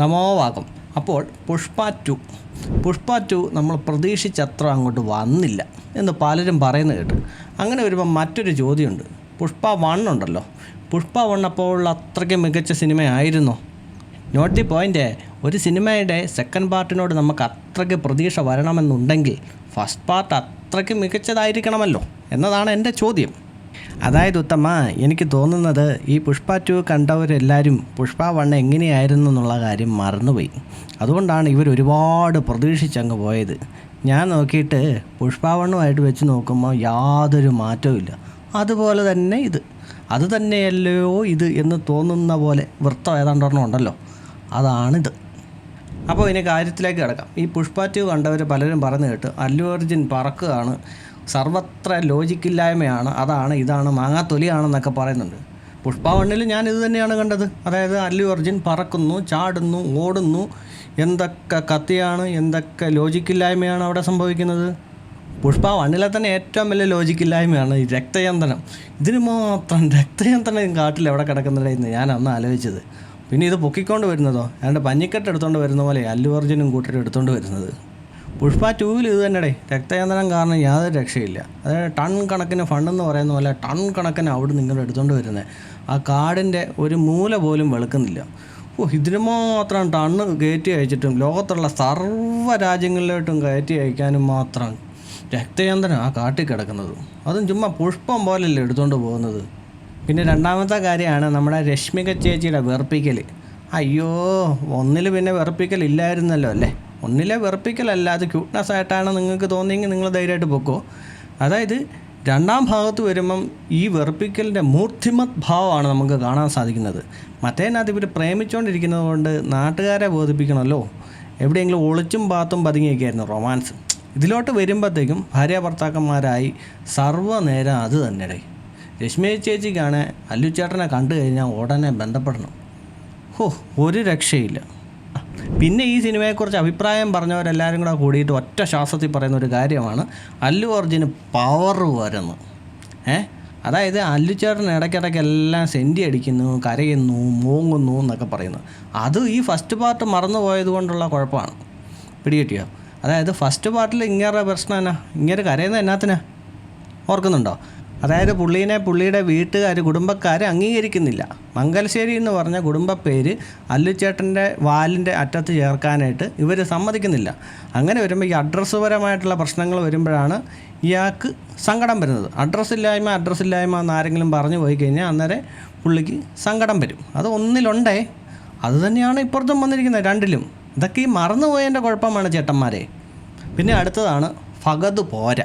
നമോവാകം അപ്പോൾ Pushpa to. Pushpa to നമ്മൾ പ്രതീക്ഷിച്ചത്ര അങ്ങോട്ട് വന്നില്ല എന്ന് പലരും പറയുന്നത് കേട്ടു. അങ്ങനെ വരുമ്പോൾ മറ്റൊരു ചോദ്യമുണ്ട്. പുഷ്പ വൺ ഉണ്ടല്ലോ. പുഷ്പ വൺ അപ്പോൾ അത്രയ്ക്ക് മികച്ച സിനിമയായിരുന്നോ. നോട്ട് ദി പോയിന്റ് ഒരു സിനിമയുടെ സെക്കൻഡ് പാർട്ടിനോട് നമുക്ക് അത്രയ്ക്ക് പ്രതീക്ഷ വരണമെന്നുണ്ടെങ്കിൽ ഫസ്റ്റ് പാർട്ട് അത്രയ്ക്ക് മികച്ചതായിരിക്കണമല്ലോ എന്നതാണ് എന്റെ ചോദ്യം. അതായത് ഉത്തമ എനിക്ക് തോന്നുന്നത് ഈ പുഷ്പ ടു കണ്ടവരെല്ലാവരും പുഷ്പ വൺ എങ്ങനെയായിരുന്നു എന്നുള്ള കാര്യം മറന്നുപോയി. അതുകൊണ്ടാണ് ഇവർ ഒരുപാട് പ്രതീക്ഷിച്ചങ്ങ് പോയത്. ഞാൻ നോക്കിയിട്ട് പുഷ്പ വണ്ണുമായിട്ട് വെച്ച് നോക്കുമ്പോൾ യാതൊരു മാറ്റവും ഇല്ല. അതുപോലെ തന്നെ ഇത്. അത് ഇത് എന്ന് തോന്നുന്ന പോലെ വൃത്തം ഏതാണ്ടൊരെണ്ണം ഉണ്ടല്ലോ. അതാണിത്. അപ്പോൾ ഇനി കാര്യത്തിലേക്ക് കിടക്കാം. ഈ പുഷ്പ കണ്ടവർ പലരും പറഞ്ഞു കേട്ട് അല്ലു അർജുൻ പറക്കുകയാണ് സർവത്ര ലോജിക്കില്ലായ്മയാണ് അതാണ് ഇതാണ് മാങ്ങാത്തൊലിയാണെന്നൊക്കെ പറയുന്നുണ്ട്. പുഷ്പ വണ്ണിൽ ഞാൻ ഇത് തന്നെയാണ് കണ്ടത്. അതായത് അല്ലു അർജുൻ പറക്കുന്നു ചാടുന്നു ഓടുന്നു. എന്തൊക്കെ കത്തിയാണ് എന്തൊക്കെ ലോജിക്കില്ലായ്മയാണ് അവിടെ സംഭവിക്കുന്നത്? പുഷ്പ വണ്ണിലെ തന്നെ ഏറ്റവും വലിയ ലോജിക്കില്ലായ്മയാണ് ഈ രക്തയന്ത്രം. ഇതിന് മാത്രം രക്തയന്ത്രം കാട്ടിൽ എവിടെ കിടക്കുന്നില്ലെന്ന് ഞാൻ അന്ന് ആലോചിച്ചത്. പിന്നെ ഇത് പൊക്കിക്കൊണ്ട് വരുന്നതോ? ഏതാണ്ട് പഞ്ഞിക്കെട്ട് എടുത്തുകൊണ്ട് വരുന്ന പോലെ അല്ലു അർജുനും കൂട്ടരും എടുത്തുകൊണ്ട് വരുന്നത്. പുഷ്പ ടൂവിൽ ഇത് തന്നെടേ. രക്തയന്ത്രം കാരണം യാതൊരു രക്ഷയില്ല. അതായത് ടൺ കണക്കിന് ഫണ്ടെന്ന് പറയുന്ന പോലെ ടൺ കണക്കിന് അവിടെ നിങ്ങൾ എടുത്തുകൊണ്ട് വരുന്നത് ആ കാടിന്റെ ഒരു മൂല പോലും വെളുക്കുന്നില്ല. ഓ ഇതിന് മാത്രം ടണ്ണ് കയറ്റി അയച്ചിട്ടും ലോകത്തുള്ള സർവ രാജ്യങ്ങളിലോട്ടും കയറ്റി അയക്കാനും മാത്രം രക്തയന്ത്രം ആ കാട്ടിൽ കിടക്കുന്നത്. അതും ചുമ്മാ പുഷ്പം പോലല്ലേ എടുത്തുകൊണ്ട് പോകുന്നത്. പിന്നെ രണ്ടാമത്തെ കാര്യമാണ് നമ്മുടെ രശ്മിക ചേച്ചിയുടെ വെറുപ്പിക്കൽ അയ്യോ ഒന്നിൽ പിന്നെ വെറുപ്പിക്കൽ ഇല്ലായിരുന്നല്ലോ അല്ലേ? ഒന്നിലെ വെറുപ്പിക്കലല്ല അത് ക്യൂട്ട്നെസ് ആയിട്ടാണ് നിങ്ങൾക്ക് തോന്നിയെങ്കിൽ നിങ്ങൾ ധൈര്യമായിട്ട് പൊക്കോ. അതായത് രണ്ടാം ഭാഗത്ത് വരുമ്പം ഈ വെറുപ്പിക്കലിന്റെ മൂർത്തിമത് ഭാവമാണ് നമുക്ക് കാണാൻ സാധിക്കുന്നത്. മറ്റേനകത്ത് ഇവർ പ്രേമിച്ചുകൊണ്ടിരിക്കുന്നത് കൊണ്ട് നാട്ടുകാരെ ബോധിപ്പിക്കണമല്ലോ. എവിടെയെങ്കിലും ഒളിച്ചും പാത്തും പതുങ്ങിയൊക്കെയായിരുന്നു റൊമാൻസ്. ഇതിലോട്ട് വരുമ്പോഴത്തേക്കും ഭാര്യ ഭർത്താക്കന്മാരായി സർവനേരം അത് തന്നെ രശ്മി ചേച്ചിക്കാണ് അല്ലു ചേട്ടനെ കണ്ടു കഴിഞ്ഞാൽ ഉടനെ ബന്ധപ്പെടണം. ഹോ ഒരു രക്ഷയില്ല. പിന്നെ ഈ സിനിമയെക്കുറിച്ച് അഭിപ്രായം പറഞ്ഞവരെല്ലാവരും കൂടെ കൂടിയിട്ട് ഒറ്റ ശ്വാസത്തിൽ പറയുന്ന ഒരു കാര്യമാണ്. അല്ലു അർജുന് പവർ വരുന്നു. ഏ? അതായത് അല്ലു ചേട്ടൻ ഇടയ്ക്കിടയ്ക്ക് എല്ലാം സെന്റി അടിക്കുന്നു കരയുന്നു മൂങ്ങുന്നു എന്നൊക്കെ പറയുന്നു. അത് ഈ ഫസ്റ്റ് പാർട്ട് മറന്നു പോയത് കൊണ്ടുള്ള കുഴപ്പമാണ്. പിടികിട്ടിയോ? അതായത് ഫസ്റ്റ് പാർട്ടിൽ ഇങ്ങനെ പ്രശ്നം എന്നാ? ഇങ്ങനെ കരയുന്നത് എന്നാത്തിനാ? ഓർക്കുന്നുണ്ടോ? അതായത് പുള്ളീനെ പുള്ളിയുടെ വീട്ടുകാർ കുടുംബക്കാർ അംഗീകരിക്കുന്നില്ല. മംഗലശ്ശേരി എന്ന് പറഞ്ഞ കുടുംബ പേര് അല്ലുച്ചേട്ടന്റെ വാലിന്റെ അറ്റത്ത് ചേർക്കാനായിട്ട് ഇവർ സമ്മതിക്കുന്നില്ല. അങ്ങനെ വരുമ്പോൾ ഈ അഡ്രസ്സ് പരമായിട്ടുള്ള പ്രശ്നങ്ങൾ വരുമ്പോഴാണ് ഇയാൾക്ക് സങ്കടം വരുന്നത്. അഡ്രസ്സില്ലായ്മ അഡ്രസ്സില്ലായ്മ അഡ്രസ്സ് ഇല്ലായ്മ എന്ന് ആരെങ്കിലും പറഞ്ഞു പോയി കഴിഞ്ഞാൽ അന്നേരം പുള്ളിക്ക് സങ്കടം വരും. അത് ഒന്നിലുണ്ടേ. അത് തന്നെയാണ് ഇപ്പുറത്തും വന്നിരിക്കുന്നത് രണ്ടിലും. ഇതൊക്കെ ഈ മറന്നുപോയതിന്റെ കുഴപ്പമാണ് ചേട്ടന്മാരെ. പിന്നെ അടുത്തതാണ് ഫഗത് പോര.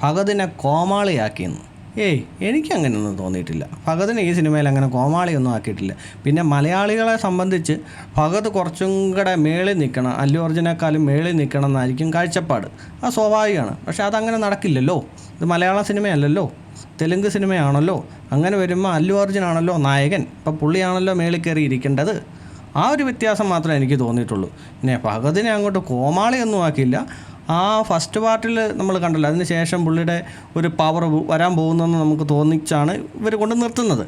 ഫഗതിനെ കോമാളിയാക്കിയെന്ന്. ഏയ് എനിക്ക് അങ്ങനെയൊന്നും തോന്നിയിട്ടില്ല. ഭഗതിന് ഈ സിനിമയിൽ അങ്ങനെ കോമാളിയൊന്നും ആക്കിയിട്ടില്ല. പിന്നെ മലയാളികളെ സംബന്ധിച്ച് ഭഗത് കുറച്ചും കൂടെ മേളിൽ നിൽക്കണം. അല്ലു അർജുനേക്കാളും മേളിൽ നിൽക്കണം എന്നായിരിക്കും കാഴ്ചപ്പാട്. അത് സ്വാഭാവികമാണ്. പക്ഷെ അതങ്ങനെ നടക്കില്ലല്ലോ. ഇത് മലയാള സിനിമയല്ലല്ലോ. തെലുങ്ക് സിനിമയാണല്ലോ. അങ്ങനെ വരുമ്പോൾ അല്ലു അർജുനാണല്ലോ നായകൻ. അപ്പം പുള്ളിയാണല്ലോ മേളിൽ കയറി ഇരിക്കേണ്ടത്. ആ ഒരു വ്യത്യാസം മാത്രമേ എനിക്ക് തോന്നിയിട്ടുള്ളൂ. പിന്നെ ഭഗതിനെ അങ്ങോട്ട് കോമാളിയൊന്നും ആക്കിയില്ല. ആ ഫസ്റ്റ് പാർട്ടിൽ നമ്മൾ കണ്ടല്ലോ. അതിന് ശേഷം പുള്ളിയുടെ ഒരു പവർ വരാൻ പോകുന്നതെന്ന് നമുക്ക് തോന്നിച്ചാണ് ഇവർ കൊണ്ട് നിർത്തുന്നത്.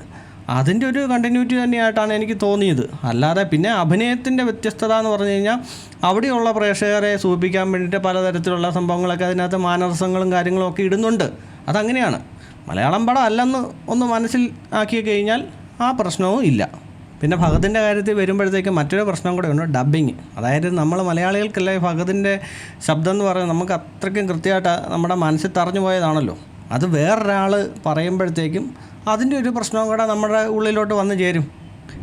അതിന്റെ ഒരു കണ്ടിന്യൂറ്റി തന്നെയായിട്ടാണ് എനിക്ക് തോന്നിയത്. അല്ലാതെ പിന്നെ അഭിനയത്തിന്റെ വ്യത്യസ്തത എന്ന് പറഞ്ഞു കഴിഞ്ഞാൽ അവിടെയുള്ള പ്രേക്ഷകരെ സൂചിപ്പിക്കാൻ വേണ്ടിയിട്ട് പലതരത്തിലുള്ള സംഭവങ്ങളൊക്കെ അതിനകത്ത് മാനരസങ്ങളും കാര്യങ്ങളും ഒക്കെ ഇടുന്നുണ്ട്. അതങ്ങനെയാണ്. മലയാളം പടം അല്ലെന്ന് ഒന്ന് മനസ്സിൽ ആക്കി കഴിഞ്ഞാൽ ആ പ്രശ്നവും ഇല്ല. പിന്നെ ഭഗതിന്റെ കാര്യത്തിൽ വരുമ്പോഴത്തേക്ക് മറ്റൊരു പ്രശ്നം കൂടെ ഉണ്ട് ഡബ്ബിങ് അതായത് നമ്മൾ മലയാളികൾക്കല്ലേ ഭഗതിന്റെ ശബ്ദം എന്ന് പറയുന്നത്? നമുക്ക് അത്രയ്ക്കും കൃത്യമായിട്ട് നമ്മുടെ മനസ്സിൽ തറഞ്ഞു പോയതാണല്ലോ. അത് വേറൊരാൾ പറയുമ്പോഴത്തേക്കും അതിന്റെ ഒരു പ്രശ്നവും കൂടെ നമ്മുടെ ഉള്ളിലോട്ട് വന്നു ചേരും.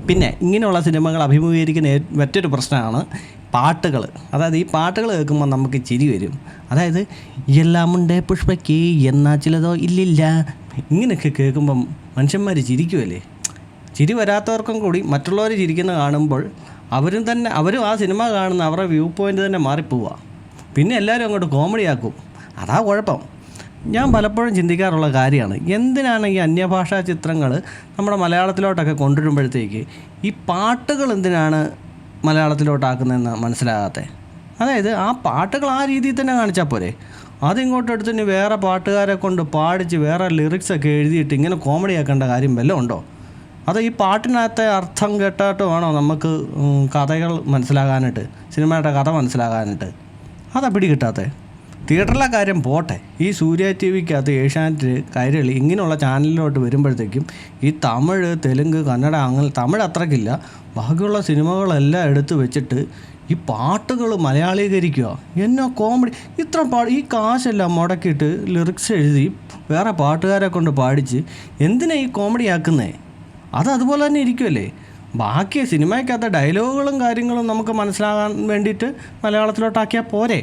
പിന്നെ ഇങ്ങനെയുള്ള സിനിമകൾ അഭിമുഖീകരിക്കുന്ന മറ്റൊരു പ്രശ്നമാണ് പാട്ടുകൾ അതായത് ഈ പാട്ടുകൾ കേൾക്കുമ്പോൾ നമുക്ക് ചിരി വരും. അതായത് എല്ലാമുണ്ട് പുഷ്പയ്ക്ക് എന്നാ ചിലതോ ഇല്ലില്ല. ഇങ്ങനെയൊക്കെ കേൾക്കുമ്പം മനുഷ്യന്മാർ ചിരിക്കുമല്ലേ ചിരി വരാത്തവർക്കും കൂടി മറ്റുള്ളവർ ചിരിക്കുന്ന കാണുമ്പോൾ അവരും തന്നെ അവരും ആ സിനിമ കാണുന്ന അവരുടെ വ്യൂ പോയിന്റ് തന്നെ മാറിപ്പോവുക പിന്നെ എല്ലാവരും അങ്ങോട്ട് കോമഡിയാക്കും അതാ കുഴപ്പം. ഞാൻ പലപ്പോഴും ചിന്തിക്കാറുള്ള കാര്യമാണ്. എന്തിനാണ് ഈ അന്യഭാഷാ ചിത്രങ്ങൾ നമ്മുടെ മലയാളത്തിലോട്ടൊക്കെ കൊണ്ടുവരുമ്പോഴത്തേക്ക് ഈ പാട്ടുകൾ എന്തിനാണ് മലയാളത്തിലോട്ടാക്കുന്നതെന്ന് മനസ്സിലാകാത്തത് അതായത് ആ പാട്ടുകൾ ആ രീതിയിൽ തന്നെ കാണിച്ചാൽ പോരെ. അതിങ്ങോട്ട് വേറെ പാട്ടുകാരെ കൊണ്ട് പാടിച്ച് വേറെ ലിറിക്സൊക്കെ എഴുതിയിട്ട് ഇങ്ങനെ കോമഡി ആക്കേണ്ട കാര്യം വല്ലതും ഉണ്ടോ? അത് ഈ പാട്ടിനകത്തെ അർത്ഥം കേട്ടിട്ട് വേണോ നമുക്ക് കഥകൾ മനസ്സിലാകാനായിട്ട് സിനിമയുടെ കഥ മനസ്സിലാകാനായിട്ട്? അതാ പിടി കിട്ടാത്തത് തിയേറ്ററിലെ കാര്യം പോട്ടെ. ഈ സൂര്യ ടി വിക്കകത്ത് ഏഷ്യാനെറ്റ് കൈരളി ഇങ്ങനെയുള്ള ചാനലിലോട്ട് വരുമ്പോഴത്തേക്കും ഈ തമിഴ് തെലുങ്ക് കന്നഡ അങ്ങനെ തമിഴ് അത്രയ്ക്കില്ല ബാക്കിയുള്ള സിനിമകളെല്ലാം എടുത്തു വെച്ചിട്ട് ഈ പാട്ടുകൾ മലയാളീകരിക്കുക. എന്നോ കോമഡി ഇത്ര പാ ഈ കാശെല്ലാം മുടക്കിയിട്ട് ലിറിക്സ് എഴുതി വേറെ പാട്ടുകാരെ കൊണ്ട് പാടിച്ച് എന്തിനാ ഈ കോമഡി ആക്കുന്നേ? അത് അതുപോലെ തന്നെ ഇരിക്കുമല്ലേ ബാക്കി സിനിമയ്ക്കകത്ത് ഡയലോഗുകളും കാര്യങ്ങളും നമുക്ക് മനസ്സിലാകാൻ വേണ്ടിയിട്ട് മലയാളത്തിലോട്ടാക്കിയാൽ പോരെ.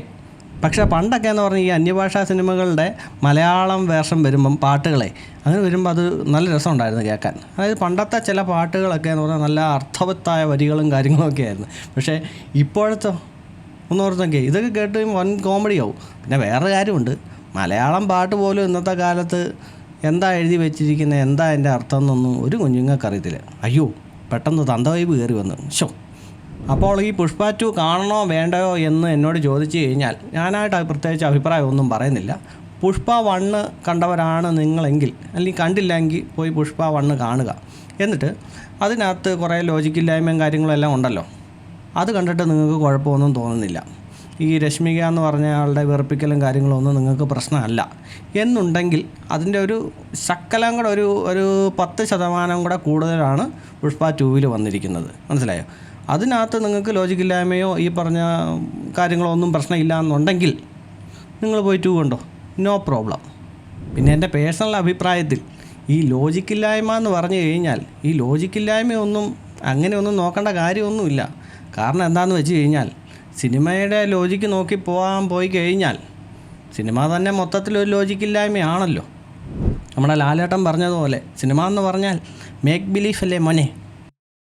പക്ഷേ പണ്ടൊക്കെ എന്ന് പറഞ്ഞാൽ ഈ അന്യഭാഷാ സിനിമകളുടെ മലയാളം വേഷം വരുമ്പം പാട്ടുകളെ അങ്ങനെ വരുമ്പോൾ അത് നല്ല രസമുണ്ടായിരുന്നു കേൾക്കാൻ. അതായത് പണ്ടത്തെ ചില പാട്ടുകളൊക്കെ എന്ന് പറഞ്ഞാൽ നല്ല അർത്ഥവത്തായ വരികളും കാര്യങ്ങളൊക്കെ ആയിരുന്നു. പക്ഷേ ഇപ്പോഴത്തെ ഒന്നോർത്തൊക്കെ ഇതൊക്കെ കേട്ട് വൻ കോമഡിയാവും പിന്നെ വേറെ കാര്യമുണ്ട്. മലയാളം പാട്ട് പോലും ഇന്നത്തെ കാലത്ത് എന്താ എഴുതി വെച്ചിരിക്കുന്നത് എന്താ അതിന്റെ അർത്ഥം എന്നൊന്നും ഒരു കുഞ്ഞുങ്ങൾക്ക് അറിയത്തില്ല അയ്യോ പെട്ടെന്ന് തന്തവൈബ് കയറി വന്നു. ശോ അപ്പോൾ ഈ പുഷ്പ ടു കാണണോ വേണ്ടയോ എന്ന് എന്നോട് ചോദിച്ചു കഴിഞ്ഞാൽ ഞാനായിട്ട് പ്രത്യേകിച്ച് അഭിപ്രായം ഒന്നും പറയുന്നില്ല. പുഷ്പ വണ്ണ് കണ്ടവരാണ് നിങ്ങളെങ്കിൽ അല്ലെങ്കിൽ കണ്ടില്ലെങ്കിൽ പോയി പുഷ്പ വണ്ണ് കാണുക. എന്നിട്ട് അതിനകത്ത് കുറേ ലോജിക്കില്ലായ്മയും കാര്യങ്ങളും എല്ലാം ഉണ്ടല്ലോ. അത് കണ്ടിട്ട് നിങ്ങൾക്ക് കുഴപ്പമൊന്നും തോന്നുന്നില്ല. ഈ രശ്മിക എന്ന് പറഞ്ഞ ആളുടെ വെറുപ്പിക്കലും കാര്യങ്ങളും ഒന്നും നിങ്ങൾക്ക് പ്രശ്നമല്ല. എന്നുണ്ടെങ്കിൽ അതിന്റെ ഒരു ശക്കലം കൂടെ ഒരു ഒരു പത്ത് ശതമാനം കൂടെ കൂടുതലാണ് പുഷ്പ ടൂവിൽ വന്നിരിക്കുന്നത്. മനസ്സിലായോ? അതിനകത്ത് നിങ്ങൾക്ക് ലോജിക്കില്ലായ്മയോ ഈ പറഞ്ഞ കാര്യങ്ങളോ ഒന്നും പ്രശ്നമില്ല എന്നുണ്ടെങ്കിൽ നിങ്ങൾ പോയി ടൂ കണ്ടോ? No problem. പിന്നെ എന്റെ പേഴ്സണൽ അഭിപ്രായത്തിൽ ഈ ലോജിക്കില്ലായ്മ എന്ന് പറഞ്ഞു കഴിഞ്ഞാൽ ഈ ലോജിക്കില്ലായ്മയൊന്നും അങ്ങനെയൊന്നും നോക്കേണ്ട കാര്യമൊന്നുമില്ല. കാരണം എന്താണെന്ന് വെച്ച് കഴിഞ്ഞാൽ സിനിമയുടെ ലോജിക്ക് നോക്കി പോകാൻ പോയി കഴിഞ്ഞാൽ സിനിമ തന്നെ മൊത്തത്തിൽ മൊത്തത്തിലൊരു ലോജിക്കില്ലായ്മയാണല്ലോ. നമ്മുടെ ലാലേട്ടൻ പറഞ്ഞതുപോലെ സിനിമ എന്ന് പറഞ്ഞാൽ മേക്ക് ബിലീഫ് അല്ലേ മോനെ?